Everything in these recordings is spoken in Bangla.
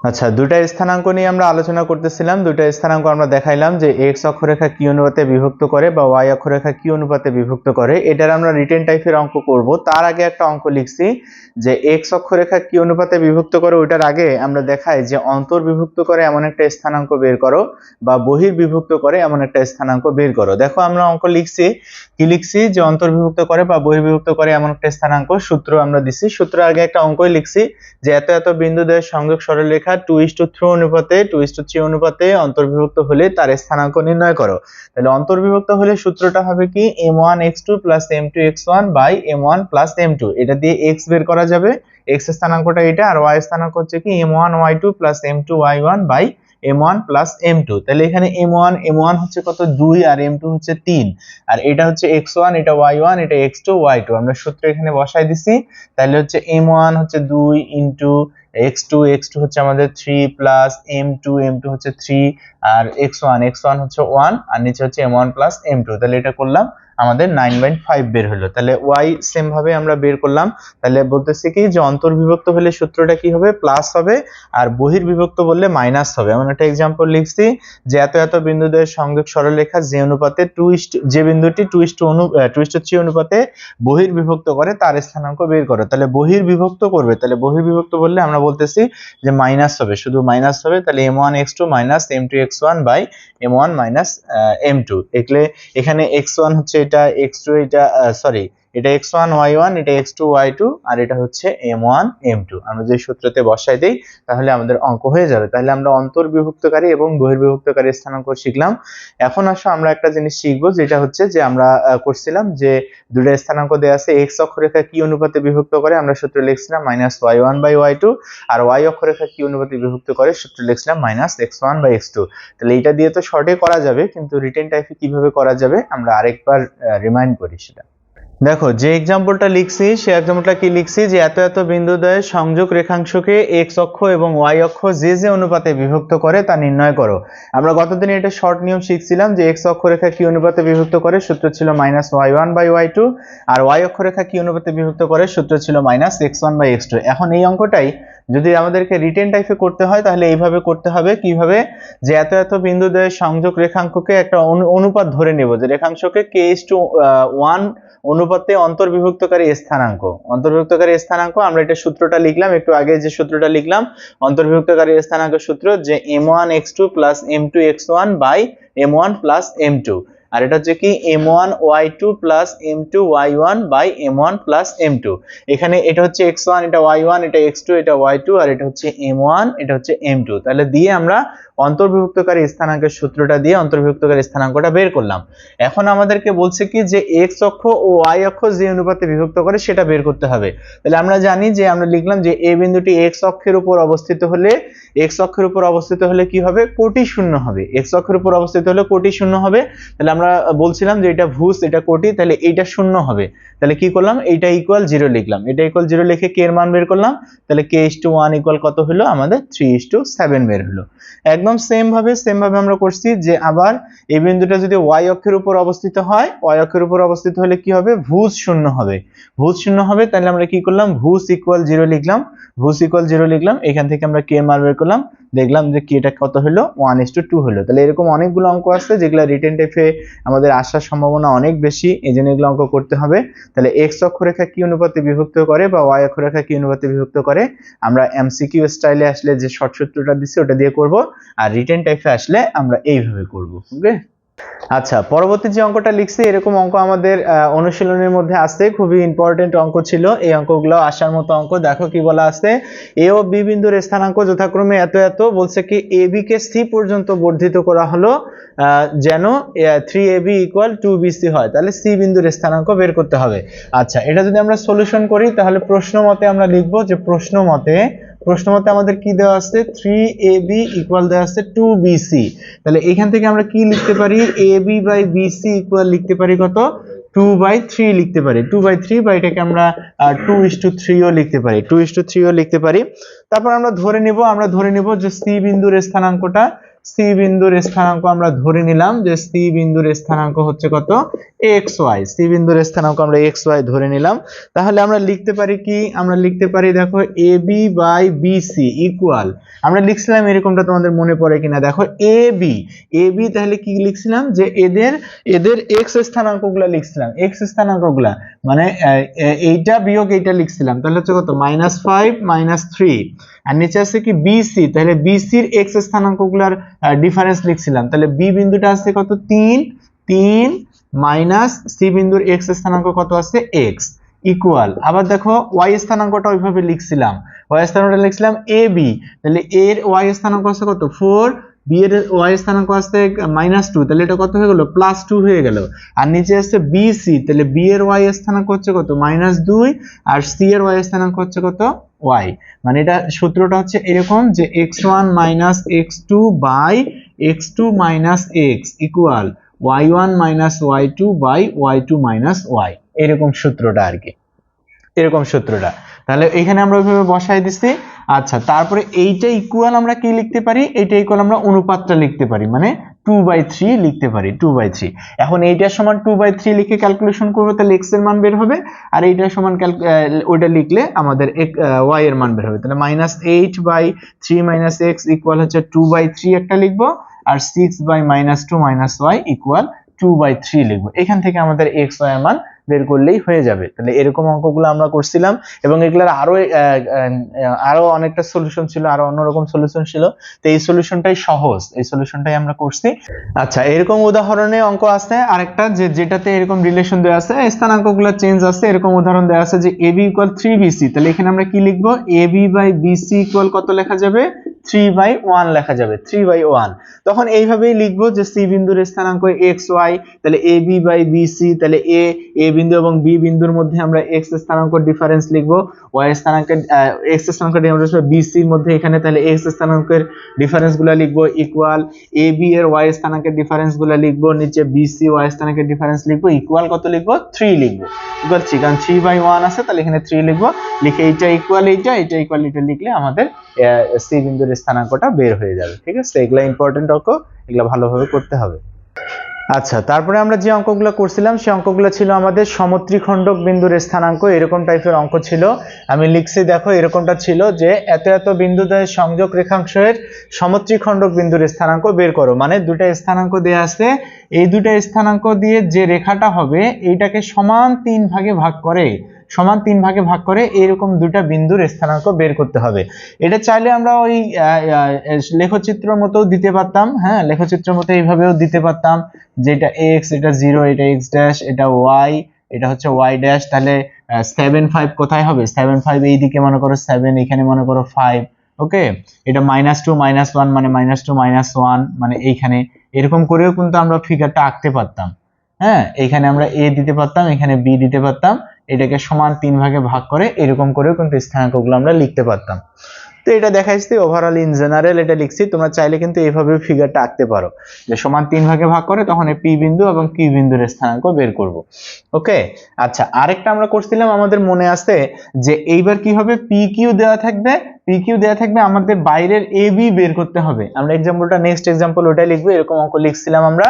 আচ্ছা দুটা স্থানাঙ্ক নিয়ে আমরা আলোচনা করতেছিলাম। দুটা স্থানাঙ্ক আমরা দেখাইলাম যে এক্স অক্ষরেখা কি অনুপাতে বিভক্ত করে বা ওয়াই অক্ষরেখা কি অনুপাতে বিভক্ত করে। এটার আমরা রিটেন টাইপের অঙ্ক করব। তার আগে একটা অঙ্ক লিখছি যে এক্স অক্ষরেখা কি অনুপাতে বিভক্ত করে, ওইটার আগে আমরা দেখাই যে অন্তর বিভক্ত করে এমন একটা স্থানাঙ্ক বের করো বা বহির বিভক্ত করে এমন একটা স্থানাঙ্ক বের করো। দেখো, আমরা অঙ্ক লিখছি। কি লিখছি? যে অন্তর্বিভক্ত করে বা বহির্বিভক্ত করে এমন একটা স্থানাঙ্ক, সূত্র আমরা দিছি। সূত্র আগে একটা অঙ্কই লিখছি যে এত এত বিন্দু দ্বয়ের সংযোগ সরলরেখা টু ইস টু থ্রি অনুপাতে টু ইস টু থ্রি অনুপাতে অন্তর্বিভক্ত হলে তার স্থানাঙ্ক নির্ণয় করো। তাহলে অন্তর্বিভক্ত হলে সূত্রটা হবে কি? M one x two plus m two x one by m one plus m two এটা দিয়ে এক্স বের করা যাবে। এক্স স্থানাঙ্কটা এটা, আর ওয়াই স্থানাঙ্ক হচ্ছে কি? M one y two plus m two y one by m one plus m two তাহলে এখানে এম ওয়ান এম ওয়ান হচ্ছে কত? দুই, আর এম টু হচ্ছে তিন। আর এটা হচ্ছে এক্স ওয়ান এটা ওয়াই ওয়ান এটা এক্স টু ওয়াই টু আমরা সূত্র এখানে বসাই দিছি। তাহলে হচ্ছে এম ওয়ান হচ্ছে দুই into x two x two হচ্ছে আমাদের three plus m two m two হচ্ছে থ্রি আর এক্স ওয়ান এক্স ওয়ান হচ্ছে ওয়ান আর নিচে হচ্ছে m one plus m two তাহলে এটা করলাম। আমাদের নাইন বাই ফাইভ বের হলো। তাহলে ওয়াই সেম ভাবে আমরা বের করলাম। তাহলে বলতেছি কি যে অন্তর্বিভক্ত হলে সূত্রটা কি হবে? প্লাস হবে, আর বহির্বিভক্ত বললে মাইনাস হবে। এমন একটা এক্সাম্পল লিখছি যে এত এত বিন্দুদের সংযোগ সরলরেখা যে অনুপাতে টু ইস্ট যে বিন্দুটি টু ইস্ট অনু টু ইস্ট থ্রি অনুপাতে বহির্বিভক্ত করে, তার স্থানাঙ্ক বের করো। তাহলে বহির্বিভক্ত করবে। তাহলে বহির্বিভক্ত বললে আমরা বলতেছি যে মাইনাস হবে। শুধু মাইনাস হবে, তাহলে m one x two minus m two x one by m one minus m two এখানে এক্স ওয়ান হচ্ছে এটা এক্স টু এটা সরি এটা এক্স ওয়ান ওয়াই ওয়ান এটা এক্স টু ওয়াই টু আর এটা হচ্ছে এম ওয়ান এম টু আমরা যে সূত্রতে বসাই দেই, তাহলে আমাদের অঙ্ক হয়ে যাবে। তাহলে আমরা অন্তর্বিভক্তকারী এবং বহির্বিভক্তকারী স্থানাঙ্ক শিখলাম। এখন আসো, আমরা একটা জিনিস শিখব, যেটা হচ্ছে যে আমরা করছিলাম যে দুটো স্থানাঙ্ক দেওয়া আছে এক্স অক্ষরেখা কি অনুপাতে বিভক্ত করে, আমরা সূত্র লিখছিলাম minus y one by y two R y অক্ষরেখা কি অনুপাতে বিভক্ত করে, সূত্র লিখছিলাম minus x one by x two তাহলে এটা দিয়ে তো শর্টে করা যাবে, কিন্তু রিটেন টাইপে কীভাবে করা যাবে, আমরা আরেকবার রিমাইন্ড করি সেটা। দেখো, যে এক্সাম্পলটা লিখছি সে এক্সাম্পলটা কি লিখছি? যে এত এত বিন্দুদ্বয়ের সংযোগ রেখাংশকে এক্স অক্ষ এবং ওয়াই অক্ষ যে যে অনুপাতে বিভক্ত করে তা নির্ণয় করো। আমরা গতদিন এটা শর্ট নিয়ম শিখছিলাম যে এক্স অক্ষরেখা কি অনুপাতে বিভক্ত করে? সূত্র ছিল minus y one by y two R y অক্ষরেখা কি অনুপাতে বিভক্ত করে? সূত্র ছিল minus x one by x two এখন এই অঙ্কটাই যদি আমাদেরকে রিটেন টাইপে করতে হয়, তাহলে এইভাবে করতে হবে। কীভাবে? যে এত এত বিন্দুদ্বয়ের সংযোগ রেখাঙ্ককে একটা অনু- অনুপাত ধরে নেব। যে রেখাংশকে কে ইস টু ওয়ান অনুপাতে অন্তর্বিভক্তকারী স্থানাঙ্ক। অন্তর্বিভক্তকারী স্থানাঙ্ক, আমরা এটা সূত্রটা লিখলাম, একটু আগে যে সূত্রটা লিখলাম, অন্তর্বিভক্তকারী স্থানাঙ্ক সূত্র যে m one x two plus m two x one by m one plus m two আর এটা হচ্ছে কি m one y two plus m two y one by m one plus m two এখানে এটা হচ্ছে এক্স ওয়ান এটা ওয়াই ওয়ান এটা এক্স টু এটা ওয়াই টু আর এটা হচ্ছে এম ওয়ান এটা হচ্ছে এম টু তাহলে দিয়ে আমরা অন্তর্বিভক্তকারী স্থানাঙ্কের সূত্রটা দিয়ে অন্তর্বিভক্তকারী স্থানাঙ্কটা বের করলাম। এখন আমাদেরকে বলছে কি যে এক্স অক্ষ ও ওয়াই অক্ষ যে অনুপাতে বিভক্ত করে সেটা বের করতে হবে। তাহলে আমরা জানি যে আমরা লিখলাম যে এই বিন্দুটি এক্স অক্ষের উপর অবস্থিত হলে এক্স অক্ষের উপর অবস্থিত হলে কি হবে? কোটি শূন্য হবে। এক্স অক্ষের উপর অবস্থিত হলে কোটি শূন্য হবে। তাহলে আমরা বলছিলাম যে এটা ভুজ, এটা কোটি, তাহলে এইটা শূন্য হবে। তাহলে কি করলাম? এইটা ইকুয়াল জিরো লিখলাম। এটা ইকুয়াল জিরো লিখে কে এর মান বের করলাম। তাহলে k is to one equal কত হলো? আমাদের থ্রি ইস টু সেভেন বের হলো। একদম সেম ভাবে সেম ভাবে আমরা করছি যে আবার এই বিন্দুটা যদি ওয়াই অক্ষের উপর অবস্থিত হয় ওয়াই অক্ষের উপর অবস্থিত হলে কি হবে? ভুজ শূন্য হবে। ভুজ শূন্য হবে, তাহলে আমরা কি করলাম? ভুজ ইকুয়াল জিরো লিখলাম। ভুজ ইকুয়াল জিরো লিখলাম। এখান থেকে আমরা কে মান বের করলাম। দেখলাম যে কেটা কত হলো? ওয়ান ইস টু টু হলো। তাহলে এরকম অনেকগুলো অঙ্ক আছে যেগুলো রিটেন টাইপে আমাদের আসার সম্ভাবনা অনেক বেশি। এই জন্য এগুলো অঙ্ক করতে হবে। তাহলে এক্স অক্ষরেখা কি অনুপাতে বিভক্ত করে বা ওয়াই অক্ষরেখা কি অনুপাতে বিভক্ত করে? আমরা এমসিকিউ স্টাইলে আসলে যে শর্ট সূত্রটা দিচ্ছি ওটা দিয়ে করব। আর রিটেন টাইপে আসলে আমরা এইভাবে করব ওকে আচ্ছা পরবর্তী যে অঙ্কটা লিখছি, এরকম অঙ্ক আমাদের অনুশীলনের মধ্যে আছে খুবই ইম্পর্টেন্ট অঙ্ক ছিল। এই অঙ্কগুলো আসার মতো অঙ্ক, দেখো কি বলা আছে। এ ও বি বিন্দুর স্থানাঙ্ক যথাক্রমে এত এত, বলছে কি, এ কে সি পর্যন্ত বর্ধিত করা হলো যেন three A B equal to B C হয়। তাহলে সি বিন্দুর স্থানাঙ্ক বের করতে হবে। আচ্ছা এটা যদি আমরা সলিউশন করি, তাহলে প্রশ্ন মতে আমরা লিখব যে প্রশ্ন মতে প্রশ্ন মতে আমাদের কি দেওয়া আছে? থ্রি এ বি ইকুয়াল দেওয়া আছে টু বি সি তাহলে এখান থেকে আমরা কি লিখতে পারি? A B by B C equal লিখতে পারি কত? টু বাই থ্রি লিখতে পারি। টু বাই থ্রি বা এটাকে আমরা টু ইস টু থ্রিও লিখতে পারি। টু ইস টু থ্রিও লিখতে পারি। তারপর আমরা ধরে নেব, আমরা ধরে নেব যে সি বিন্দুর স্থানাঙ্কটা সি বিন্দুর স্থানাঙ্ক আমরা ধরে নিলাম যে সি বিন্দুর স্থানাঙ্ক হচ্ছে কত? এক্স ওয়াই সি বিন্দুর স্থানাঙ্ক আমরা এক্স ওয়াই ধরে নিলাম। তাহলে আমরা লিখতে পারি কি? আমরা লিখতে পারি দেখো A B by B C equal আমরা লিখছিলাম এরকমটা তোমাদের মনে পড়ে কিনা? দেখো এ বি এ বি তাহলে কি লিখছিলাম? যে এদের এদের এক্স স্থানাঙ্কগুলো লিখছিলাম। এক্স স্থানাঙ্কগুলা। মানে এইটা বিয়োগ এইটা লিখছিলাম। তাহলে হচ্ছে কত? মাইনাস ফাইভ মাইনাস থ্রি আর নিচে আছে কি বিসি তাহলে বিসির এক্স স্থানাঙ্কগুলার ডিফারেন্স লিখছিলাম। তাহলে বি বিন্দুটা আছে কত? তিন তিন মাইনাস সি বিন্দুর এক্স স্থানাঙ্ক কত আছে? এক্স ইকুয়াল আবার দেখো ওয়াই স্থানাঙ্কটা ওইভাবে লিখছিলাম। ওয়াই স্থানাঙ্কটা লিখছিলাম এ বি তাহলে এর ওয়াই স্থানাঙ্ক আছে কত? ফোর বি এর ওয়াই স্থানাঙ্ক আছে মাইনাস টু তাহলে এটা কত হয়ে গেল? প্লাস টু হয়ে গেল। আর নিচে আছে বিসি তাহলে বি এর ওয়াই স্থানাঙ্ক হচ্ছে কত? মাইনাস দুই, আর সি এর ওয়াই স্থানাঙ্ক হচ্ছে কত? ওয়াই মানে এটা সূত্রটা হচ্ছে এরকম যে x one minus x two by x two minus x equal y one minus y two by y two minus y এরকম সূত্রটা আর কি। এরকম সূত্রটা। তাহলে এখানে আমরা ওইভাবে বসাই দিচ্ছি আচ্ছা তারপরে এইটা ইকুয়াল আমরা কি লিখতে পারি? এইটা ইকুয়াল আমরা অনুপাতটা লিখতে পারি মানে টু বাই থ্রি লিখতে পারি টু বাই থ্রি এখন এইটার সমান টু বাই থ্রি লিখে ক্যালকুলেশন করব, তাহলে এক্সের মান বের হবে, আর এইটার সমান ওইটা লিখলে আমাদের ওয়াই এর মান বের হবে। তাহলে minus eight by three minus x equal হচ্ছে টু বাই থ্রি একটা লিখব, আর six by minus two minus y equal two by three লিখব। এখান থেকে আমাদের এক্স ওয়াই এর মান বের করলেই হয়ে যাবে। তাহলে এরকম অঙ্কগুলো আমরা করছিলাম এবং এগুলার আরও আরও অনেকটা সলিউশন ছিল, আরও অন্যরকম সলিউশন ছিল। তো এই সলিউশনটাই সহজ, এই সলিউশনটাই আমরা করছি। আচ্ছা এরকম উদাহরণে অঙ্ক আছে, আরেকটা যে, যেটাতে এরকম রিলেশন দেওয়া আছে স্থানাঙ্কগুলো চেঞ্জ আছে, এরকম উদাহরণ দেওয়া আছে যে এবি ইকুয়াল থ্রি বিসি তাহলে এখানে আমরা কি লিখব? এবি বাই বিসি ইকুয়াল কত লেখা যাবে? থ্রি বাই ওয়ান লেখা যাবে থ্রি বাই ওয়ান তখন এইভাবেই লিখব যে সি বিন্দুর স্থানাঙ্ক এক্স ওয়াই তাহলে এ বি বাই বিসি তাহলে এ এ বিন্দু এবং বি বিন্দুর মধ্যে আমরা এক্স স্থানাঙ্ক ডিফারেন্স লিখব ওয়াই স্থানাঙ্কের এক্স স্থানাঙ্ক ডিফারেন্স বিসির মধ্যে। এখানে তাহলে এক্স স্থানাঙ্কের ডিফারেন্সগুলা লিখব ইকুয়াল এ বি এর ওয়াই স্থানাঙ্কের ডিফারেন্সগুলা লিখব, নিচে বিসি ওয়াই স্থানাঙ্কের ডিফারেন্স লিখব ইকুয়াল কত লিখব? থ্রি লিখব। ইকুয়াল থ্রি কারণ থ্রি বাই ওয়ান আছে, তাহলে এখানে থ্রি লিখব। লিখে এইটা ইকুয়াল এইটা এটা ইকুয়াল এটা লিখলে আমাদের সি বিন্দুর স্থানাঙ্কটা বের হয়ে যাবে। ঠিক আছে? এগুলা ইম্পর্টেন্ট অঙ্ক, এগুলা ভালোভাবে করতে হবে। আচ্ছা তারপরে আমরা যে অঙ্কগুলো করছিলাম, সেই অঙ্কগুলো ছিল আমাদের সমত্রিখণ্ডক বিন্দুর স্থানাঙ্ক, এরকম টাইপের অঙ্ক ছিল। আমি লিখছি, দেখো, এরকমটা ছিল যে এত এত বিন্দুদ্বয়ের সংযোগ রেখাংশের সমত্রিখণ্ডক বিন্দুর স্থানাঙ্ক বের করো। মানে দুটা স্থানাঙ্ক দেওয়া আছে এই দুটা স্থানাঙ্ক দিয়ে যে রেখাটা হবে, এইটাকে সমান তিন ভাগে ভাগ করে। সমান তিন ভাগে ভাগ করে এরকম দুটা বিন্দুর স্থানাঙ্ক বের করতে হবে। এটা চাইলে আমরা ওই লেখচিত্রের মতো দিতে পারতাম হ্যাঁ? লেখচিত্রের মতো এইভাবেও দিতে পারতাম যেটা এক্স এটা জিরো এটা এক্স ড্যাশ এটা ওয়াই এটা হচ্ছে ওয়াই ড্যাশ তাহলে সেভেন ফাইভ কোথায় হবে? সেভেন ফাইভ এইদিকে মনে করো সেভেন এখানে মনে করো ফাইভ ওকে এটা মাইনাস টু মাইনাস ওয়ান মানে মাইনাস টু মাইনাস ওয়ান মানে এইখানে। এরকম করেও কিন্তু আমরা ফিগারটা আঁকতে পারতাম হ্যাঁ? এখানে আমরা এ দিতে পারতাম, এখানে বি দিতে পারতাম। এটাকে সমান তিন ভাগে ভাগ করে এরকম করেও কিন্তু স্থানাঙ্কগুলো আমরা লিখতে পারতাম। তো এটা দেখাইছি ওভারঅল ইন জেনারেল এটা লিখছি, তোমরা চাইলে কিন্তু এইভাবে ফিগারটা আঁকতে পারো। যে সমান তিন ভাগে ভাগ করে তখন এই পি বিন্দু এবং কিউ বিন্দুর স্থানাঙ্ক বের করব। ওকে? আচ্ছা আরেকটা আমরা করছিলাম, আমাদের মনে আছে যে এইবার কি হবে? পি কিউ দেওয়া থাকবে পি কিউ দেওয়া থাকবে, আমাদের বাইরের এ বি বের করতে হবে। আমরা এক্সাম্পলটা নেক্সট এক্সাম্পল ওটাই লিখব, এরকম অঙ্ক লিখছিলাম আমরা।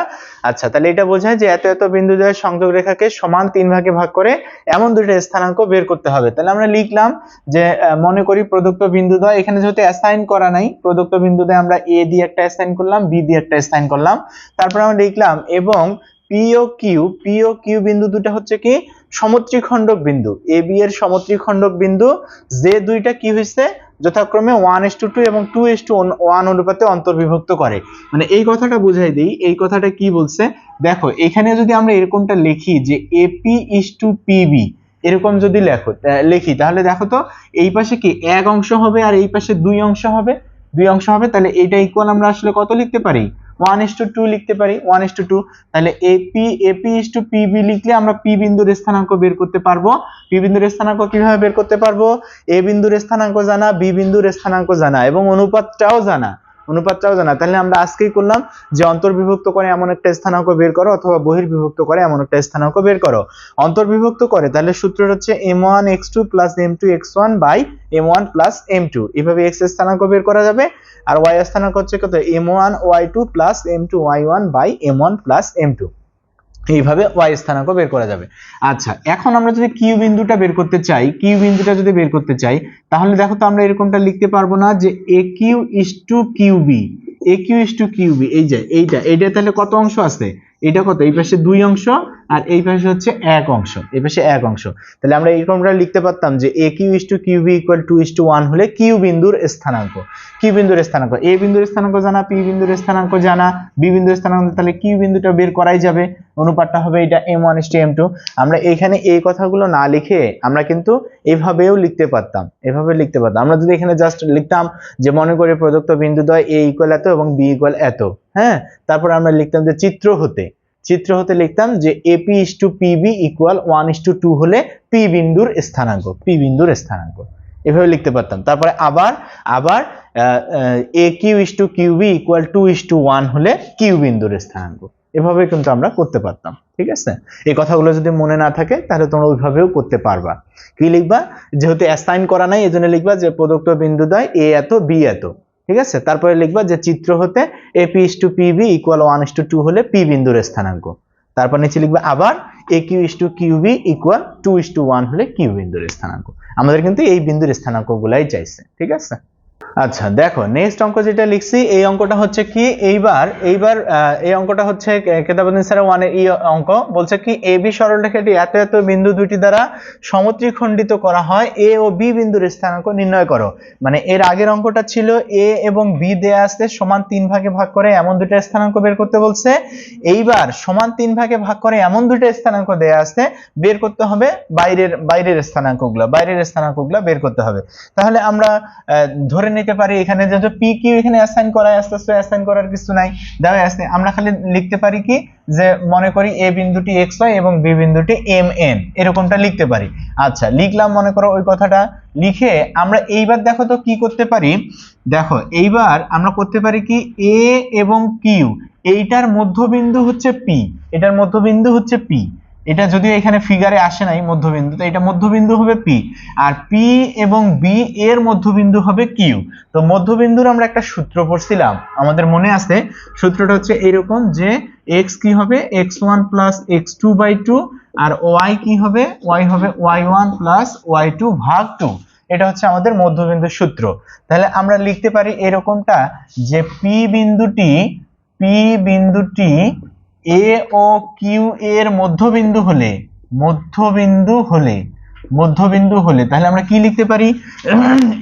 আচ্ছা তাহলে এটা বোঝায় যে এত এত বিন্দু দ্বয়ের সংযোগ রেখাকে সমান তিন ভাগে ভাগ করে এমন দুটো স্থানাঙ্ক বের করতে হবে। তাহলে আমরা লিখলাম যে মনে করি প্রদত্ত বিন্দুদ্বয় এখানে যেহেতু অ্যাসাইন করা নাই প্রদত্ত বিন্দুতে আমরা এ দিয়ে একটা অ্যাসাইন করলাম বি দিয়ে একটা অ্যাসাইন করলাম। তারপর আমরা লিখলাম, এবং P O Q P O Q বিন্দু দুটো হচ্ছে কি? সমত্রিখণ্ডক বিন্দু। এ বি এর সমত্রিখণ্ডক বিন্দু, যে দুইটা কি হয়েছে যথাক্রমে ওয়ান এস টু টু এবং টু এস টু ওয়ান অনুপাতে অন্তর্বিভক্ত করে। মানে এই কথাটা বুঝাই দিই, এই কথাটা কি বলছে? দেখো, এখানে যদি আমরা এরকমটা লিখি যে এপি ইস টু পিবি এরকম যদি লেখো লিখি, তাহলে দেখো তো, এই পাশে কি এক অংশ হবে আর এই পাশে দুই অংশ হবে? দুই অংশ হবে, তাহলে এটা ইকুয়াল আমরা আসলে কত লিখতে পারি? ওয়ান ইস টু টু লিখতে পারি ওয়ান ইস টু টু তাহলে AP AP is to PB লিখলে আমরা পি বিন্দুর স্থানাঙ্ক বের করতে পারব। পি বিন্দুর স্থানাঙ্ক কীভাবে বের করতে পারব? এ বিন্দুর স্থানাঙ্ক জানা বি বিন্দুর স্থানাঙ্ক জানা এবং অনুপাতটাও জানা। অনুপাতটাও জানা। তাহলে আমরা আজকেই করলাম যে অন্তর্বিভক্ত করে এমন একটা স্থানাঙ্ক বের করো অথবা বহির্বিভক্ত করে এমন একটা স্থানাঙ্ক বের করো। অন্তর্বিভক্ত করে, তাহলে সূত্র হচ্ছে m one x two plus m two x one by m one plus m two এভাবে এক্স স্থানাঙ্ক বের করা যাবে। আর ওয়াই স্থানাঙ্ক হচ্ছে কত? M one y two plus m two y one by m one plus m two এইভাবে ওয়াই স্থানাঙ্ক বের করা যাবে। আচ্ছা এখন আমরা যদি কিউ বিন্দুটা বের করতে চাই কিউ বিন্দুটা যদি বের করতে চাই, তাহলে দেখো তো আমরা এরকমটা লিখতে পারব না যে A Q is to QB A Q is to QB এই যে, এইটা এইটা তাহলে কত অংশ আছে? এটা কত? এই পাশে দুই অংশ আর এই পাশে হচ্ছে এক অংশ। এই পাশে এক অংশ। তাহলে আমরা এরকমটা লিখতে পারতাম যে A Q is to Q B equal two is to one হলে কিউ বিন্দুর স্থানাঙ্ক। কিউ বিন্দুর স্থানাঙ্ক। এ বিন্দুর স্থানাঙ্ক জানা পি বিন্দুর স্থানাঙ্ক জানা বি বিন্দুর স্থানাঙ্ক তাহলে কিউ বিন্দুটা বের করাই যাবে। অনুপাতটা হবে এটা m one is to m two আমরা এখানে এই কথাগুলো না লিখে আমরা কিন্তু এভাবেও লিখতে পারতাম। এভাবে লিখতে পারতাম। আমরা যদি এখানে জাস্ট লিখতাম যে মনে করে প্রদত্ত বিন্দুদ্বয় এ ইকুয়াল এত এবং বি ইকুয়াল এত। হ্যাঁ? তারপর আমরা লিখতাম যে চিত্র হতে। চিত্র হতে লিখতাম যে AP is to PB equal one is to two হলে পি বিন্দুর স্থানাঙ্ক পি বিন্দুর স্থানাঙ্ক। এভাবে লিখতে পারতাম। তারপরে আবার আবার A Q is to QB equal two is to one হলে কিউ বিন্দুর স্থানাঙ্ক। এভাবে কিন্তু আমরা করতে পারতাম, ঠিক আছে? এই কথাগুলো যদি মনে না থাকে, তাহলে তোমরা ওইভাবেও করতে পারবা। কি লিখবা? যেহেতু অ্যাসাইন করা নাই, এজন্য লিখবা যে প্রদত্ত বিন্দুদ্বয় এ এত বি এত। ঠিক আছে? তারপরে লিখবা যে চিত্র হতে A P is to PB equal one is to two হলে পি বিন্দুর স্থানাঙ্ক। তারপর নিচে লিখবা আবার A Q is to QB equal two is to one হলে কিউ বিন্দুর স্থানাঙ্ক। আমাদের কিন্তু এই বিন্দুর স্থানাঙ্ক গুলাই চাইছে, ঠিক আছে? আচ্ছা দেখো নেক্সট অঙ্ক যেটা লিখছি, এই অঙ্কটা হচ্ছে কি, এইবার এইবার এই অঙ্কটা হচ্ছে কেতাবুদ্দিন স্যার ওয়ানের ই অঙ্ক, বলছে কি এ বি সরলরেখাটি এত এত বিন্দু দুটি দ্বারা সমত্রিখণ্ডিত করা হয় এ ও বি বিন্দুর স্থানাঙ্ক নির্ণয় করো। মানে এর আগের অঙ্কটা ছিল এ এবং বি দেয়া আছে, সমান তিন ভাগে ভাগ করে এমন দুটো স্থানাঙ্ক বের করতে বলছে। এইবার, সমান তিন ভাগে ভাগ করে এমন দুটো স্থানাঙ্ক দেয়া আছে, বের করতে হবে বাইরের বাইরের স্থানাঙ্কগুলো বাইরের স্থানাঙ্কগুলো বের করতে হবে। তাহলে আমরা ধরে নিতে পারি, এখানে যেহেতু পি কিউ এখানে অ্যাসাইন করা আস্তে আস্তে অ্যাসাইন করার কিছু নাই। দেওয়া আছে আমরা খালি লিখতে পারি কি? যে মনে করি এ বিন্দুটি এক্স ওয়াই এবং বি বিন্দুটি এম এন এরকমটা লিখতে পারি। আচ্ছা লিখলাম মনে করো ওই কথাটা। লিখে আমরা এইবার দেখো তো কি করতে পারি? দেখো, এইবার আমরা করতে পারি কি? এ এবং কিউ এইটার মধ্যবিন্দু হচ্ছে পি এটার মধ্যবিন্দু হচ্ছে পি এটা যদি এখানে ফিগারে আসে নাই মধ্যবিন্দু, তো এটা মধ্যবিন্দু হবে পি আর পি এবং বি এর মধ্যবিন্দু হবে কিউ তো মধ্যবিন্দুর আমরা একটা সূত্র পড়ছিলাম, আমাদের মনে আছে, সূত্রটা হচ্ছে এরকম যে এক্স কি হবে? X one plus x two by two R y কি হবে? ওয়াই হবে y one plus y two ভাগ টু এটা হচ্ছে আমাদের মধ্যবিন্দুর সূত্র, তাহলে আমরা লিখতে পারি এরকমটা যে পি বিন্দুটি পি বিন্দুটি এ ও কিউ এর মধ্যবিন্দু হলে মধ্যবিন্দু হলে মধ্যবিন্দু হলে, তাহলে আমরা কি লিখতে পারি?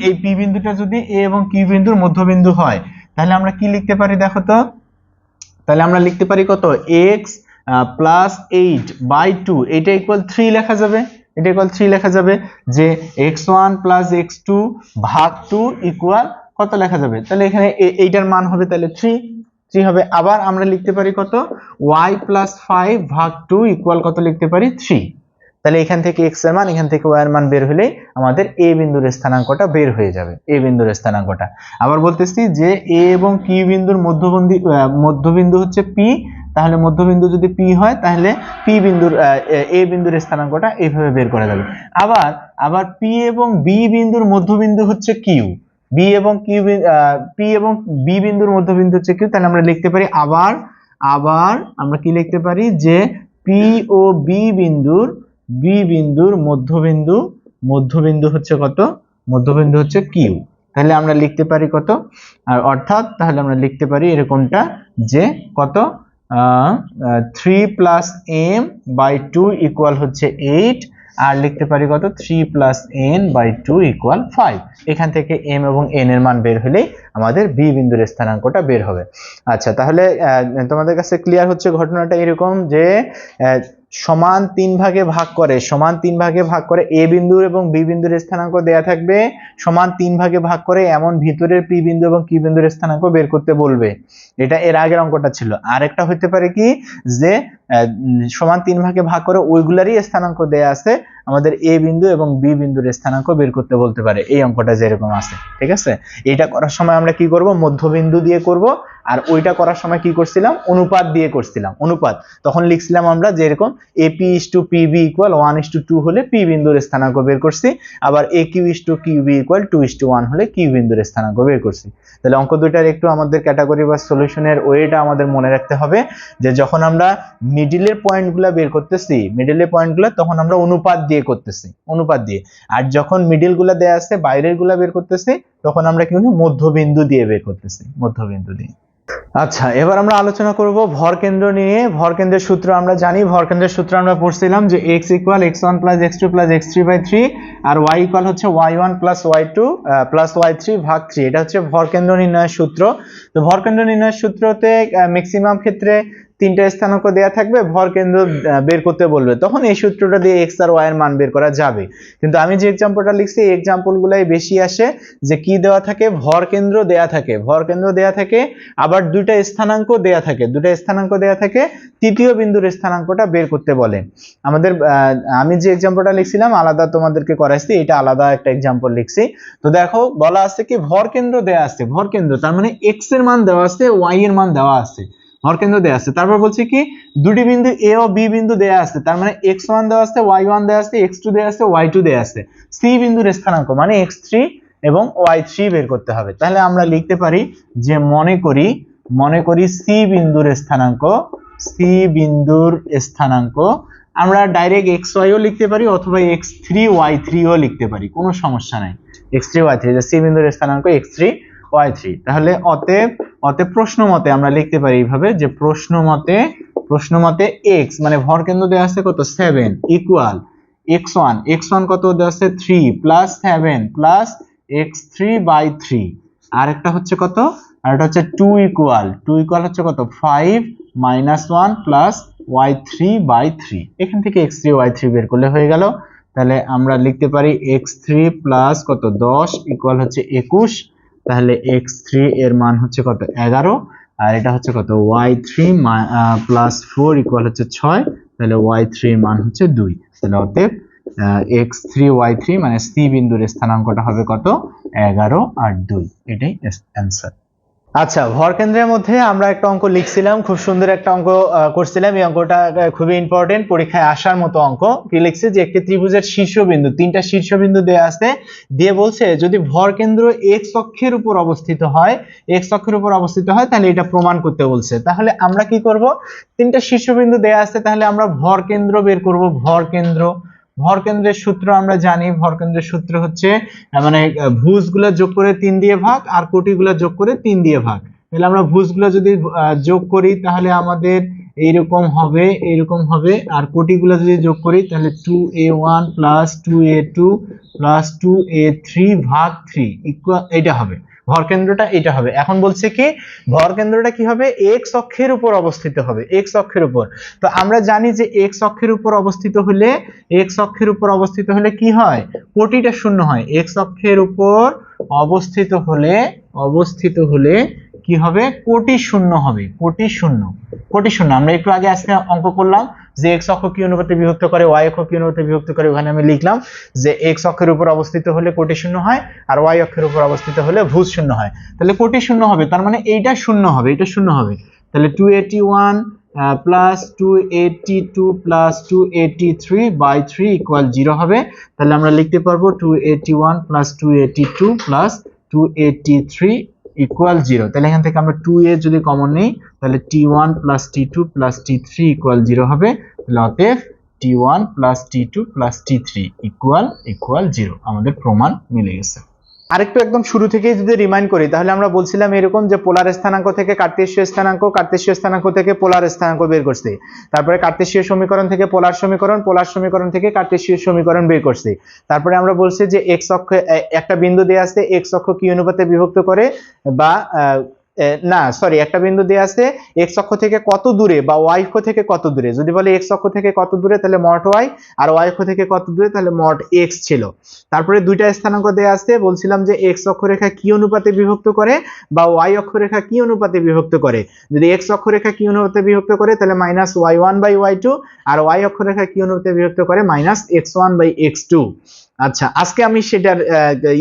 এই পি বিন্দুটা যদি এ এবং কিউ বিন্দুর মধ্যবিন্দু হয়, তাহলে আমরা কি লিখতে পারি দেখো তো? তাহলে আমরা লিখতে পারি কত? X plus eight by two এটা ইকুয়াল থ্রি লেখা যাবে। এটা ইকুয়াল থ্রি লেখা যাবে যে x one plus x two ভাগ টু ইকুয়াল কত লেখা যাবে? তাহলে এখানে এইটার মান হবে তাহলে থ্রি থ্রি হবে। আবার আমরা লিখতে পারি কত? ওয়াই প্লাস ফাইভ ভাগ টু ইকুয়াল কত লিখতে পারি? থ্রি তাহলে এখান থেকে এক্সের মান, এখান থেকে ওয়াই এর মান বের হলেই আমাদের এ বিন্দুর স্থানাঙ্কটা বের হয়ে যাবে এ বিন্দুর স্থানাঙ্কটা। আবার বলতেছি যে এ এবং কিউ বিন্দুর মধ্যবন্ধি মধ্যবিন্দু হচ্ছে পি তাহলে মধ্যবিন্দু যদি পি হয়, তাহলে পি বিন্দুর এ বিন্দুর স্থানাঙ্কটা এইভাবে বের করা যাবে আবার আবার পি এবং বি বিন্দুর মধ্যবিন্দু হচ্ছে কিউ বি এবং কিউ পি এবং বি বিন্দুর মধ্যবিন্দু হচ্ছে কিউ তাহলে আমরা লিখতে পারি আবার আবার আমরা কি লিখতে পারি? যে পি ও বি বিন্দুর বি বিন্দুর মধ্যবিন্দু মধ্যবিন্দু হচ্ছে কত? মধ্যবিন্দু হচ্ছে কিউ তাহলে আমরা লিখতে পারি কত? আর অর্থাৎ তাহলে আমরা লিখতে পারি এরকমটা যে কত? Three plus m by two equal হচ্ছে এইট আর লিখতে পারি কত? Three plus n by two equal five এখান থেকে এম এবং এন এর মান বের হলেই আমাদের বি বিন্দুর স্থানাঙ্কটা বের হবে। আচ্ছা তাহলে তোমাদের কাছে ক্লিয়ার হচ্ছে ঘটনাটা এরকম যে সমান তিন ভাগে ভাগ করে, সমান তিন ভাগে ভাগ করে এ বিন্দুর এবং বি বিন্দুর স্থানাঙ্ক দেয়া থাকবে, সমান তিন ভাগে ভাগ করে এমন ভিতরের পি বিন্দু এবং কি বিন্দুর স্থানাঙ্ক বের করতে বলবে। এটা এর আগের অঙ্কটা ছিল। আরেকটা হতে পারে কি? যে সমান তিন ভাগে ভাগ করে ওইগুলারই স্থানাঙ্ক দেয়া আছে, আমাদের এ বিন্দু এবং বি বিন্দুর স্থানাঙ্ক বের করতে বলতে পারে। এই অঙ্কটা যেরকম আছে। ঠিক আছে? এটা করার সময় আমরা কি করব? মধ্যবিন্দু দিয়ে করব। আর ওইটা করার সময় কি করছিলাম? অনুপাত দিয়ে করছিলাম। অনুপাত। তখন লিখছিলাম আমরা যেরকম AP is to PB equal one is to two হলে পি বিন্দুর স্থানাঙ্ক বের করছি। আবার A Q is to QB equal two is to one হলে কিউ বিন্দুর স্থানাঙ্ক বের করছি। তাহলে অঙ্ক দুইটার একটু আমাদের ক্যাটাগরি বা সলিউশনের ওয়েটা আমাদের মনে রাখতে হবে যে যখন আমরা মিডিলের পয়েন্টগুলো বের করতেছি মিডিলের পয়েন্টগুলো তখন আমরা অনুপাত দিয়ে করতেছি, অনুপাত দিয়ে। আর যখন মিডিলগুলো দেয়া আছে, বাইরেরগুলা বের করতেছি, তখন আমরা কি? মধ্যবিন্দু দিয়ে বের করতেছি, মধ্যবিন্দু দিয়ে। আচ্ছা এবার আমরা আলোচনা করব ভর কেন্দ্র নিয়ে। ভর কেন্দ্রের সূত্র আমরা জানি, ভর কেন্দ্রের সূত্র আমরা পড়ছিলাম যে x equal x one plus x two plus x three by three R y equal হচ্ছে y one plus y two plus y three ভাগ থ্রি এটা হচ্ছে ভর কেন্দ্র নির্ণয়ের সূত্র। তো ভর কেন্দ্র নির্ণয়ের সূত্রতে ম্যাক্সিমাম ক্ষেত্রে তিনটা স্থানাঙ্ক দেয়া থাকবে ভর কেন্দ্র বের করতে বলবে। তখন এই সূত্রটা দিয়ে এক্স আর ওয়াই এর মান বের করা যাবে। কিন্তু আমি যে এক্সাম্পলটা লিখছি এই এক্সাম্পলগুলাই বেশি আসে যে কি দেওয়া থাকে ভর কেন্দ্র দেয়া থাকে। ভর কেন্দ্র দেয়া থাকে আবার দুইটা স্থানাঙ্ক দেয়া থাকে। দুইটা স্থানাঙ্ক দেয়া থাকে তৃতীয় বিন্দুর স্থানাঙ্কটা বের করতে বলে। আমাদের আমি যে এক্সাম্পলটা লিখছিলাম আলাদা তোমাদেরকে করাইছি এটা আলাদা একটা এক্সাম্পল লিখছি। তো দেখো বলা আছে কি ভর কেন্দ্র দেয়া আছে ভর কেন্দ্র তার মানে এক্সের মান দেওয়া আছে ওয়াই এর মান দেওয়া আছে। ভর কেন্দ্র দেয়া আছে। তারপর বলছি কি, দুটি বিন্দু এ ও বি বিন্দু দেয়া আছে। তার মানে এক্স ওয়ান দেওয়া আছে ওয়াই ওয়ান দেওয়া আছে এক্স টু দেওয়া আছে ওয়াই টু দেওয়া আছে। সি বিন্দুর স্থানাঙ্ক মানে এক্স থ্রি এবং ওয়াই থ্রি বের করতে হবে। তাহলে আমরা লিখতে পারি যে মনে করি মনে করি সি বিন্দুর স্থানাঙ্ক সি বিন্দুর স্থানাঙ্ক। আমরা ডাইরেক্ট এক্স ওয়াইও লিখতে পারি অথবা এক্স থ্রি ওয়াই থ্রিও লিখতে পারি। কোনো সমস্যা নাই। X three y three C বিন্দুর স্থানাঙ্ক এক্স থ্রি ওয়াই থ্রি তাহলে অতএব অতএব প্রশ্ন মতে আমরা লিখতে পারি এইভাবে যে প্রশ্ন মতে প্রশ্ন মতে এক্স মানে ভর কেন্দ্র দেওয়া আছে কত? Seven equal x one x one কত দেওয়া আছে? Three plus seven plus x three by three আর একটা হচ্ছে কত? আর এটা হচ্ছে টু ইকুয়াল টু ইকুয়াল হচ্ছে কত? Five minus one plus y three by three এখান থেকে এক্স থ্রি ওয়াই থ্রি বের করলে হয়ে গেল। তাহলে আমরা লিখতে পারি এক্স থ্রি প্লাস কত? দশ ইকুয়াল হচ্ছে একুশ। তাহলে এক্স থ্রি এর মান হচ্ছে কত? এগারো। আর এটা হচ্ছে কত? Y three plus four equal হচ্ছে ছয়। তাহলে ওয়াই এর মান হচ্ছে দুই। তাহলে অতএব এক্স থ্রি ওয়াই থ্রি মানে সি বিন্দুর স্থানাঙ্কটা হবে কত? এগারো আর দুই। এটাই অ্যান্সার আচ্ছা ভর কেন্দ্রের মধ্যে আমরা একটা অঙ্ক লিখছিলাম, খুব সুন্দর একটা অঙ্ক করছিলাম। এই অঙ্কটা খুবই ইম্পর্টেন্ট পরীক্ষায় আসার মতো অঙ্ক। কি লিখছে যে, একটি ত্রিভুজের শীর্ষবিন্দু, তিনটা শীর্ষবিন্দু দেয়া আছে, দিয়ে বলছে, যদি ভর কেন্দ্র এক্স অক্ষের উপর অবস্থিত হয় এক্স অক্ষের উপর অবস্থিত হয়, তাহলে এটা প্রমাণ করতে বলছে। তাহলে আমরা কি করব? তিনটা শীর্ষবিন্দু দেয়া আছে, তাহলে আমরা ভর কেন্দ্র বের করব, ভর কেন্দ্র ভর কেন্দ্রের সূত্র আমরা জানি। ভরকেন্দ্রের সূত্র হচ্ছে মানে ভুজগুলো যোগ করে তিন দিয়ে ভাগ আর কোটিগুলো যোগ করে তিন দিয়ে ভাগ। তাহলে আমরা ভুজগুলো যদি যোগ করি, তাহলে আমাদের এইরকম হবে এইরকম হবে। আর কোটিগুলো যদি যোগ করি, তাহলে two a one plus two a two plus two a three ভাগ থ্রি ইকুয়াল এটা হবে। ভর কেন্দ্রটা এটা হবে। এখন বলছে কি, ভর কেন্দ্রটা কি হবে? এক্স অক্ষের উপর অবস্থিত হবে এক্স অক্ষের উপর। তো আমরা জানি যে এক্স অক্ষের উপর অবস্থিত হলে এক্স অক্ষের উপর অবস্থিত হলে কি হয়? কোটিটা শূন্য হয়। এক্স অক্ষের উপর অবস্থিত হলে অবস্থিত হলে কি হবে? কোটি শূন্য হবে। কোটি শূন্য। কোটি শূন্য। আমরা একটু আগে আজকে অঙ্ক করলাম যে এক্স অক্ষ কি অনুপাতে বিভক্ত করে ওয়াই অক্ষ কি অনুপাতে বিভক্ত করে, ওখানে আমি লিখলাম যে এক্স অক্ষের উপর অবস্থিত হলে কোটি শূন্য হয় আর ওয়াই অক্ষের উপর অবস্থিত হলে ভুজ শূন্য হয়। তাহলে কোটি শূন্য হবে, তার মানে এইটা শূন্য হবে, এটা শূন্য হবে। তাহলে two eighty one plus two eighty two plus two eighty three by three equal zero হবে। তাহলে আমরা লিখতে পারব two eighty one plus two eighty two plus two eighty three equal zero তাহলে এখান থেকে আমরা টু এ যদি কমন নিই, তাহলে t one plus t two plus t three equal zero হবে। তাহলে অতএব t one plus t two plus t three equal equal zero আমাদের প্রমাণ মিলে গেছে। আরেকটু একদম শুরু থেকেই যদি রিমাইন্ড করি, তাহলে আমরা বলছিলাম এরকম যে পোলার স্থানাঙ্ক থেকে কার্তেশীয় স্থানাঙ্ক কার্তেশীয় স্থানাঙ্ক থেকে পোলার স্থানাঙ্ক বের করছি। তারপরে কার্তেশীয় সমীকরণ থেকে পোলার সমীকরণ পোলার সমীকরণ থেকে কার্তেশীয় সমীকরণ বের করছি। তারপরে আমরা বলছি যে এক্স অক্ষ একটা বিন্দু দেওয়া আছে এক্স অক্ষ কি অনুপাতে বিভক্ত করে বা না সরি একটা বিন্দু দেয়া আছে এক্স অক্ষ থেকে কত দূরে বা ওয়াই অক্ষ থেকে কত দূরে? যদি বলে এক্স অক্ষ থেকে কত দূরে, তাহলে মট ওয়াই আর ওয়াই অক্ষ থেকে কত দূরে, তাহলে মট এক্স ছিল। তারপরে দুইটা স্থানাঙ্ক দেয়া আছে, বলছিলাম যে এক্স অক্ষরেখা কি অনুপাতে বিভক্ত করে বা ওয়াই অক্ষরেখা কি অনুপাতে বিভক্ত করে? যদি এক্স অক্ষরেখা কি অনুপাতে বিভক্ত করে, তাহলে minus y one by y two R y অক্ষরেখা কি অনুপাতে বিভক্ত করে? Minus x one by x two আচ্ছা আজকে আমি সেটার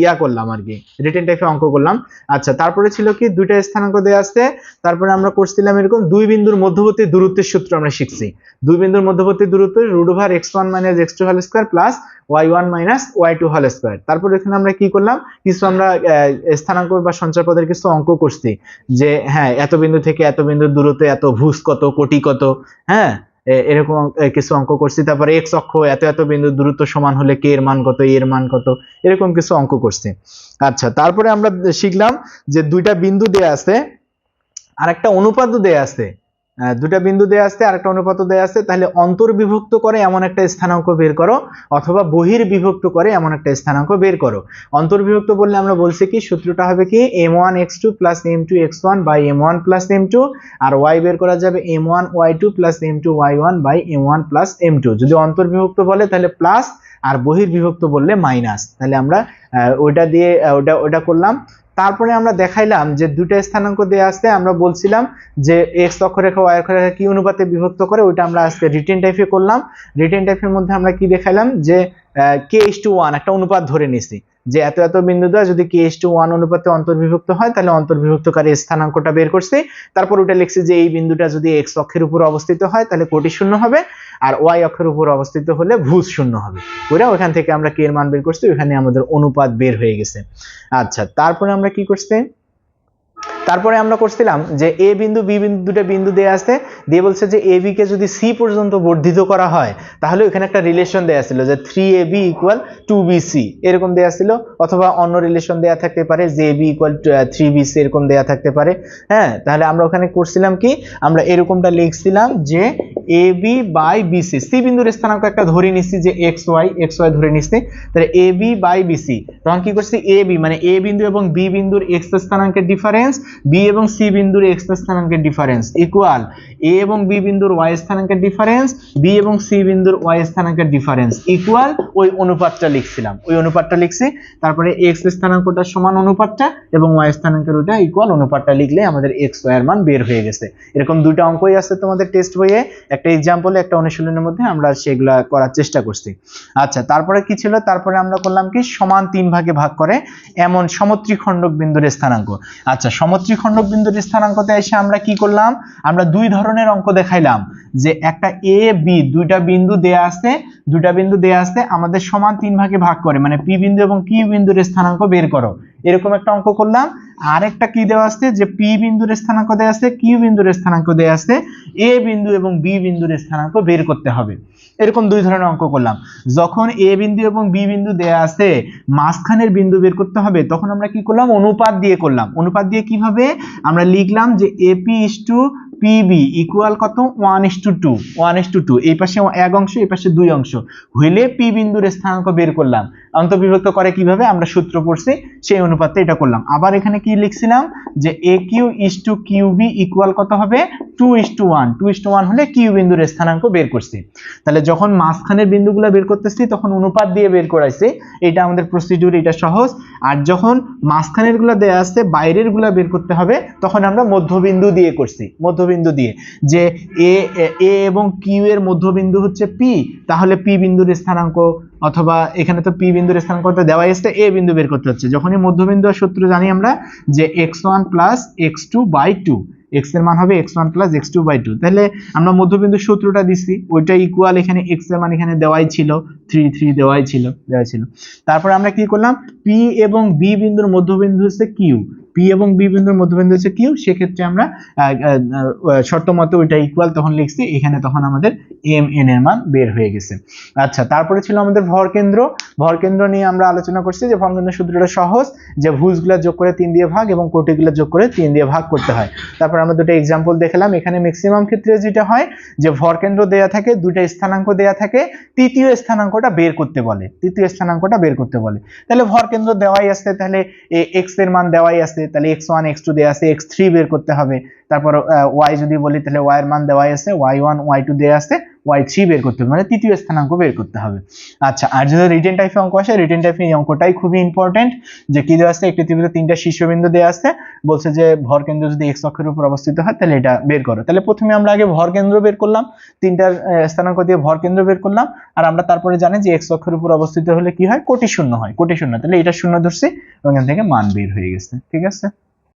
ইয়া করলাম আর কি রিটেন টাইপে অঙ্ক করলাম। আচ্ছা তারপরে ছিল কি, দুইটা স্থানাঙ্ক দেওয়া আছে, তারপরে আমরা করছিলাম এরকম দুই বিন্দুর মধ্যবর্তী দূরত্বের সূত্র আমরা শিখছি। দুই বিন্দুর মধ্যবর্তী দূরত্ব root over x one minus x two whole square plus y one minus y two whole square তারপর এখানে আমরা কি করলাম, কিছু আমরা স্থানাঙ্ক বা সঞ্চার পদের কিছু অঙ্ক করছি। যে হ্যাঁ এত বিন্দু থেকে এত বিন্দুর দূরত্ব, এত ভুজ কত, কোটি কত হ্যাঁ? এরকম কিছু অঙ্ক করছি। তারপরে এক্স অক্ষ, এত এত বিন্দু দূরত্ব সমান হলে কে এর মান কত এর মান কত, এরকম কিছু অঙ্ক করছি। আচ্ছা তারপরে আমরা শিখলাম যে দুইটা বিন্দু দেয়া আছে আর একটা অনুপাতও দেয়া আছে। দুটা বিন্দু দেয়া আছে আর একটা অনুপাতও দেয়া আছে, তাহলে অন্তর্বিভক্ত করে এমন একটা স্থানাঙ্ক বের করো, অথবা বহির্বিভক্ত করে এমন একটা স্থানাঙ্ক বের করো। অন্তর্বিভক্ত বললে আমরা বলছি কি, সূত্রটা হবে কি m one x two plus m two x one by m one plus m two R y বের করা যাবে m one y two plus m two y one by m one plus m two যদি অন্তর্বিভক্ত বলে, তাহলে প্লাস আর বহির্বিভক্ত বললে মাইনাস তাহলে আমরা ওটা দিয়ে ওটা ওটা করলাম। তারপরে আমরা দেখাইলাম যে দুটা স্থানাঙ্ক দেওয়া আছে আমরা বলছিলাম যে এক্স অক্ষরেখা ওয়াই অক্ষরেখা কি অনুপাতে বিভক্ত করে, ওইটা আমরা আজকে রিটেন টাইপে করলাম। রিটেন টাইপের মধ্যে আমরা কি দেখাইলাম যে কে ইস টু ওয়ান একটা অনুপাত ধরে নিছি যে এত এত বিন্দু দেওয়া, যদি কে ইস টু ওয়ান অনুপাতে অন্তর্বিভক্ত হয়, তাহলে অন্তর্বিভক্তকারী স্থানাঙ্কটা বের করছি। তারপর ওটা লিখছি যে এই বিন্দুটা যদি এক্স অক্ষের উপর অবস্থিত হয়, তাহলে কোটি শূন্য হবে। আর ওয়াই অক্ষের উপর অবস্থিত হলে ভুজ শূন্য হবে। ওরা ওখান থেকে আমরা কে এর মান বের করছি, ওখানে আমাদের অনুপাত বের হয়ে গেছে। আচ্ছা তারপরে আমরা কি করছি? তারপরে আমরা করছিলাম যে এ বিন্দু, বি বিন্দু, দুটো বিন্দু দেয়া আছে। দিয়ে বলছে যে এ বি কে যদি সি পর্যন্ত বর্ধিত করা হয়, তাহলে ওখানে একটা রিলেশন দেয়া ছিল যে three A B equal to B C এরকম দেয়া ছিল, অথবা অন্য রিলেশন দেয়া থাকতে পারে, যে B equal three B C এরকম দেয়া থাকতে পারে। হ্যাঁ তাহলে আমরা ওখানে করছিলাম কি? আমরা এরকমটা লিখছিলাম যে A B by BC C বিন্দুর স্থানাঙ্ক একটা ধরে নিচ্ছি যে এক্স ওয়াই এক্স ওয়াই ধরে নিচ্ছি তাহলে এ বি বাই বিসি তখন কি করছি? এ বি মানে এ বিন্দু এবং বি বিন্দুর এক্স স্থানাঙ্কের ডিফারেন্স বি এবং সি বিন্দুর এক্স স্থানাঙ্কের ডিফারেন্স ইকুয়াল এ এবং বি বিন্দুর ওয়াই স্থানাঙ্কের ডিফারেন্স বি এবং সি বিন্দুর ওয়াই স্থানাঙ্কের ডিফারেন্স ইকুয়াল ওই অনুপাতটা লিখছিলাম। ওই অনুপাতটা লিখছি, তারপরে এক্স স্থানাঙ্কটা সমান অনুপাতটা এবং ওয়াই স্থানাঙ্কের ওটা ইকুয়াল অনুপাতটা লিখলে আমাদের এক্স ওয়াই এর মান বের হয়ে গেছে। এরকম দুইটা অঙ্কই আছে তোমাদের টেস্ট বইয়ে। একটা এক্সাম্পলে একটা অনুশীলনের মধ্যে আমরা সেগুলা করার চেষ্টা করছি। আচ্ছা তারপরে কি ছিল? তারপরে আমরা করলাম কি? সমান তিন ভাগে ভাগ করে এমন সমত্রিখণ্ডক বিন্দুর স্থানাঙ্ক। আচ্ছা সমত্রিখণ্ডক বিন্দুর স্থানাঙ্কতে এসে আমরা কি করলাম? আমরা দুই ধরনের অঙ্ক দেখাইলাম। যে একটা এ বি দুইটা বিন্দু দেয়া আছে, দুইটা বিন্দু দেয়া আছে, আমাদের সমান তিন ভাগে ভাগ করে মানে পি বিন্দু এবং কিউ বিন্দুর স্থানাঙ্ক বের করো। এরকম একটা অঙ্ক করলাম। আর একটা কি দেওয়া আছে? যে পি বিন্দুর স্থানাঙ্ক দেওয়া আছে কিউ বিন্দুর স্থানাঙ্ক দেয়া আছে এ বিন্দু এবং বি বিন্দুর স্থানাঙ্ক বের করতে হবে। এরকম দুই ধরনের অঙ্ক করলাম। যখন এ বিন্দু এবং বি বিন্দু দেয়া আছে, মাঝখানের বিন্দু বের করতে হবে, তখন আমরা কি করলাম? অনুপাত দিয়ে করলাম। অনুপাত দিয়ে কীভাবে? আমরা লিখলাম যে AP is to PB equal কত? One is to two one is to two এই পাশে এক অংশ, এই পাশে দুই অংশ। হইলে পি বিন্দুর স্থানাঙ্ক বের করলাম। অন্তর্বিভক্ত করে কীভাবে আমরা সূত্র পড়ছি, সেই অনুপাতে এটা করলাম। আবার এখানে কি লিখছিলাম? যে A Q is to Q B equal কত হবে? Two is to one two is to one হলে কিউ বিন্দুর স্থানাঙ্ক বের করছি। তাহলে যখন মাঝখানের বিন্দুগুলো বের করতেছি, তখন অনুপাত দিয়ে বের করাইছি। এটা আমাদের প্রসিডিউর এটা সহজ। আর যখন মাঝখানেরগুলো দেয়া আছে বাইরেরগুলা বের করতে হবে, তখন আমরা মধ্যবিন্দু দিয়ে করছি। মধ্যবিন্দু দিয়ে। যে এ এ এবং কিউ এর মধ্যবিন্দু হচ্ছে পি তাহলে পি বিন্দুর স্থানাঙ্ক অথবা এখানে তো পি বিন্দুর স্থান করতে দেওয়াই আছে এ বিন্দু বের করতে হচ্ছে। যখনই মধ্যবিন্দু আর সূত্র জানি আমরা যে x one plus x two by two এক্সের মান হবে x one plus x two by two তাহলে আমরা মধ্যবিন্দুর সূত্রটা দিচ্ছি ওইটা ইকুয়াল এখানে এক্সের মান এখানে দেওয়াই ছিল থ্রি থ্রি দেওয়াই ছিল দেওয়াই ছিল। তারপরে আমরা কি করলাম? পি এবং বি বিন্দুর মধ্যবিন্দু হচ্ছে কিউ পি এবং বি বিন্দুর মধ্যবিন্দু হচ্ছে কিউ সেক্ষেত্রে আমরা শর্ত মতো ওইটা ইকুয়াল তখন লিখছি, এখানে তখন আমাদের এম এন এর মান বের হয়ে গেছে। আচ্ছা তারপরে ছিল আমাদের ভর কেন্দ্র। ভর কেন্দ্র নিয়ে আমরা আলোচনা করছি যে ভর কেন্দ্র সূত্রটা সহজ, যে ভুজগুলা যোগ করে তিন দিয়ে ভাগ এবং কোটিগুলো যোগ করে তিন দিয়ে ভাগ করতে হয়। তারপর আমরা দুটো এক্সাম্পল দেখলাম, এখানে ম্যাক্সিমাম ক্ষেত্রে যেটা হয়, যে ভর কেন্দ্র দেয়া থাকে দুটো স্থানাঙ্ক দেয়া থাকে, তৃতীয় স্থানাঙ্কটা বের করতে বলে, তৃতীয় স্থানাঙ্কটা বের করতে বলে। তাহলে ভর কেন্দ্র দেওয়াই আছে, তাহলে এক্সের মান দেওয়াই আছে তাহলে এক্স ওয়ান এক্স টু দেওয়া আছে এক্স থ্রি বের করতে হবে। তারপর ওয়াই যদি বলি, তাহলে ওয়াই এর মান দেওয়াই আছে ওয়াই ওয়ান ওয়াই টু দেওয়া আছে। ওয়াই থ্রি বের করতে হবে মানে তৃতীয় স্থানাঙ্ক বের করতে হবে। আচ্ছা আর যদি রিটেন টাইপের অঙ্ক আসে রিটেন টাইপের এই অঙ্কটাই খুবই ইম্পর্টেন্ট যে কি দেওয়া আছে, একটি ত্রিভুজে তিনটা শীর্ষবিন্দু দেওয়া আছে, বলছে যে ভর কেন্দ্র যদি এক্স অক্ষের উপর অবস্থিত হয়, তাহলে এটা বের করো। তাহলে প্রথমে আমরা আগে ভর কেন্দ্র বের করলাম, তিনটার স্থানাঙ্ক দিয়ে ভর কেন্দ্র বের করলাম, আর আমরা তারপরে জানি যে এক্স অক্ষের উপর অবস্থিত হলে কি হয়, কোটি শূন্য হয়, কোটি শূন্য। তাহলে এটা শূন্য ধরছি ওখান থেকে মান বের হয়ে গেছে, ঠিক আছে?